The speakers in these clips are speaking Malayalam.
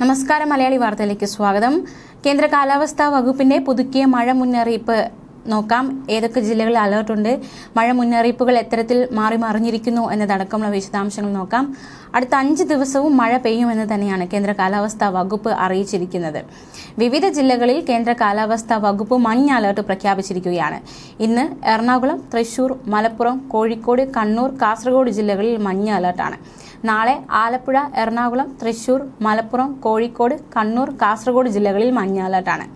നമസ്കാരം മലയാളി വാർത്തയിലേക്ക് സ്വാഗതം. കേന്ദ്ര കാലാവസ്ഥാ വകുപ്പിന്റെ പുതുക്കിയ മഴ മുന്നറിയിപ്പ് നോക്കാം. ഏതൊക്കെ ജില്ലകളിൽ അലർട്ടുണ്ട് മഴ മുന്നറിയിപ്പുകൾ എത്തരത്തിൽ മാറി മറിഞ്ഞിരിക്കുന്നു എന്നതടക്കമുള്ള വിശദാംശങ്ങൾ നോക്കാം. അടുത്ത അഞ്ച് ദിവസവും മഴ പെയ്യുമെന്ന് തന്നെയാണ് കേന്ദ്ര കാലാവസ്ഥാ വകുപ്പ് അറിയിച്ചിരിക്കുന്നത്. വിവിധ ജില്ലകളിൽ കേന്ദ്ര കാലാവസ്ഥാ വകുപ്പ് മഞ്ഞ അലേർട്ട് പ്രഖ്യാപിച്ചിരിക്കുകയാണ്. ഇന്ന് എറണാകുളം തൃശൂർ മലപ്പുറം കോഴിക്കോട് കണ്ണൂർ കാസർഗോഡ് ജില്ലകളിൽ മഞ്ഞ അലർട്ടാണ്. നാളെ ആലപ്പുഴ എറണാകുളം തൃശൂർ മലപ്പുറം കോഴിക്കോട് കണ്ണൂർ കാസർഗോഡ് ജില്ലകളിൽ മഞ്ഞ അലർട്ടാണ്.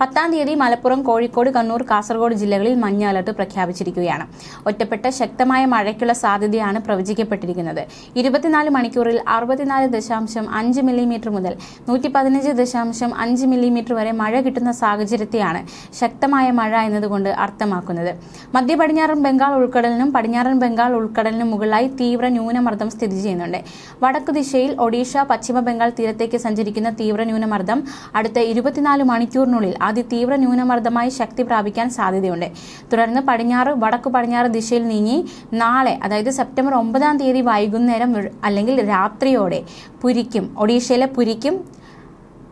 പത്താം തീയതി മലപ്പുറം കോഴിക്കോട് കണ്ണൂർ കാസർഗോഡ് ജില്ലകളിൽ മഞ്ഞ അലർട്ട് പ്രഖ്യാപിച്ചിരിക്കുകയാണ്. ഒറ്റപ്പെട്ട ശക്തമായ മഴയ്ക്കുള്ള സാധ്യതയാണ് പ്രവചിക്കപ്പെട്ടിരിക്കുന്നത്. ഇരുപത്തിനാല് മണിക്കൂറിൽ അറുപത്തിനാല് ദശാംശം അഞ്ച് മില്ലിമീറ്റർ മുതൽ നൂറ്റി പതിനഞ്ച് ദശാംശം അഞ്ച് മില്ലിമീറ്റർ വരെ മഴ കിട്ടുന്ന സാഹചര്യത്തെയാണ് ശക്തമായ മഴ എന്നതുകൊണ്ട് അർത്ഥമാക്കുന്നത്. മധ്യ പടിഞ്ഞാറൻ ബംഗാൾ ഉൾക്കടലിനും പടിഞ്ഞാറൻ ബംഗാൾ ഉൾക്കടലിനും മുകളിലായി തീവ്ര ന്യൂനമർദ്ദം സ്ഥിതി ചെയ്യുന്നുണ്ട്. വടക്കു ദിശയിൽ ഒഡീഷ പശ്ചിമ ബംഗാൾ തീരത്തേക്ക് സഞ്ചരിക്കുന്ന തീവ്ര ന്യൂനമർദ്ദം അടുത്ത ഇരുപത്തിനാല് മണിക്കൂറിനുള്ളിൽ അതിതീവ്ര ന്യൂനമർദ്ദമായി ശക്തി പ്രാപിക്കാൻ സാധ്യതയുണ്ട്. തുടർന്ന് പടിഞ്ഞാറ് വടക്കു പടിഞ്ഞാറ് ദിശയിൽ നീങ്ങി നാളെ അതായത് സെപ്റ്റംബർ ഒമ്പതാം തീയതി വൈകുന്നേരം അല്ലെങ്കിൽ രാത്രിയോടെ പുരിക്കും ഒഡീഷയിലെ പുരിക്കും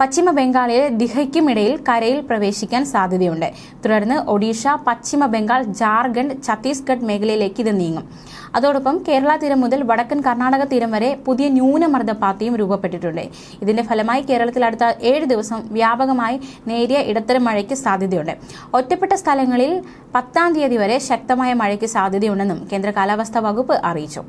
പശ്ചിമ ബംഗാളിലെ ദിഹയ്ക്കുമിടയിൽ കരയിൽ പ്രവേശിക്കാൻ സാധ്യതയുണ്ട്. തുടർന്ന് ഒഡീഷ പശ്ചിമ ബംഗാൾ ജാർഖണ്ഡ് ഛത്തീസ്ഗഡ് മേഖലയിലേക്ക് ഇത് നീങ്ങും. അതോടൊപ്പം കേരള തീരം മുതൽ വടക്കൻ കർണാടക തീരം വരെ പുതിയ ന്യൂനമർദ്ദ പാത്തിയും രൂപപ്പെട്ടിട്ടുണ്ട്. ഇതിന്റെ ഫലമായി കേരളത്തിൽ അടുത്ത ഏഴ് ദിവസം വ്യാപകമായി നേരിയ ഇടത്തരം മഴയ്ക്ക് സാധ്യതയുണ്ട്. ഒറ്റപ്പെട്ട സ്ഥലങ്ങളിൽ പത്താം തീയതി വരെ ശക്തമായ മഴയ്ക്ക് സാധ്യതയുണ്ടെന്നും കേന്ദ്ര കാലാവസ്ഥാ വകുപ്പ് അറിയിച്ചു.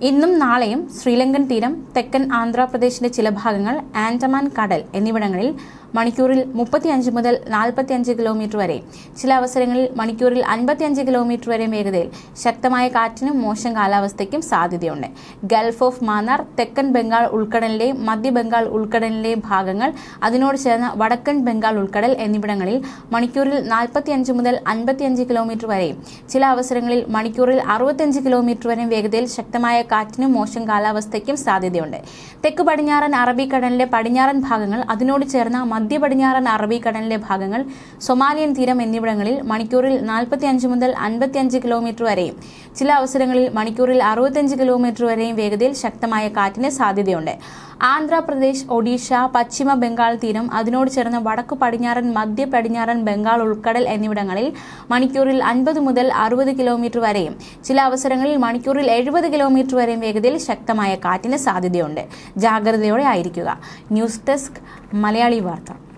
ഇന്നും നാളെയും ശ്രീലങ്കൻ തീരം തെക്കൻ ആന്ധ്രാപ്രദേശിന്റെ ചില ഭാഗങ്ങൾ ആൻഡമാൻ കടൽ എന്നിവിടങ്ങളിൽ മണിക്കൂറിൽ മുപ്പത്തിയഞ്ച് മുതൽ നാൽപ്പത്തിയഞ്ച് കിലോമീറ്റർ വരെ. ചില അവസരങ്ങളിൽ മണിക്കൂറിൽ അൻപത്തിയഞ്ച് കിലോമീറ്റർ വരെ വേഗതയിൽ ശക്തമായ കാറ്റിനും മോശം കാലാവസ്ഥയ്ക്കും സാധ്യതയുണ്ട്. ഗൾഫ് ഓഫ് മാന്നാർ തെക്കൻ ബംഗാൾ ഉൾക്കടലിലെ മധ്യ ബംഗാൾ ഉൾക്കടലിലെ ഭാഗങ്ങൾ അതിനോട് ചേർന്ന വടക്കൻ ബംഗാൾ ഉൾക്കടൽ എന്നിവിടങ്ങളിൽ മണിക്കൂറിൽ നാൽപ്പത്തിയഞ്ച് മുതൽ അൻപത്തിയഞ്ച് കിലോമീറ്റർ വരെയും ചില അവസരങ്ങളിൽ മണിക്കൂറിൽ അറുപത്തിയഞ്ച് കിലോമീറ്റർ വരെ വേഗതയിൽ ശക്തമായ കാറ്റിനും മോശം കാലാവസ്ഥയ്ക്കും സാധ്യതയുണ്ട്. തെക്ക് പടിഞ്ഞാറൻ അറബിക്കടലിലെ പടിഞ്ഞാറൻ ഭാഗങ്ങൾ അതിനോട് ചേർന്ന മധ്യ പടിഞ്ഞാറൻ അറബിക്കടലിലെ ഭാഗങ്ങൾ സൊമാലിയൻ തീരം എന്നിവിടങ്ങളിൽ മണിക്കൂറിൽ നാൽപ്പത്തിയഞ്ച് മുതൽ അൻപത്തിയഞ്ച് കിലോമീറ്റർ വരെയും ചില അവസരങ്ങളിൽ മണിക്കൂറിൽ അറുപത്തിയഞ്ച് കിലോമീറ്റർ വരെയും വേഗതയിൽ ശക്തമായ കാറ്റിന് സാധ്യതയുണ്ട്. ആന്ധ്രാപ്രദേശ് ഒഡീഷ പശ്ചിമ ബംഗാൾ തീരം അതിനോട് ചേർന്ന വടക്കു പടിഞ്ഞാറൻ മധ്യ പടിഞ്ഞാറൻ ബംഗാൾ ഉൾക്കടൽ എന്നിവിടങ്ങളിൽ മണിക്കൂറിൽ അൻപത് മുതൽ അറുപത് കിലോമീറ്റർ വരെയും ചില അവസരങ്ങളിൽ മണിക്കൂറിൽ എഴുപത് കിലോമീറ്റർ വരെയും വേഗതയിൽ ശക്തമായ കാറ്റിന് സാധ്യതയുണ്ട്. ജാഗ്രതയോടെ ആയിരിക്കുക. ന്യൂസ് ഡെസ്ക് മലയാളി വാർത്ത.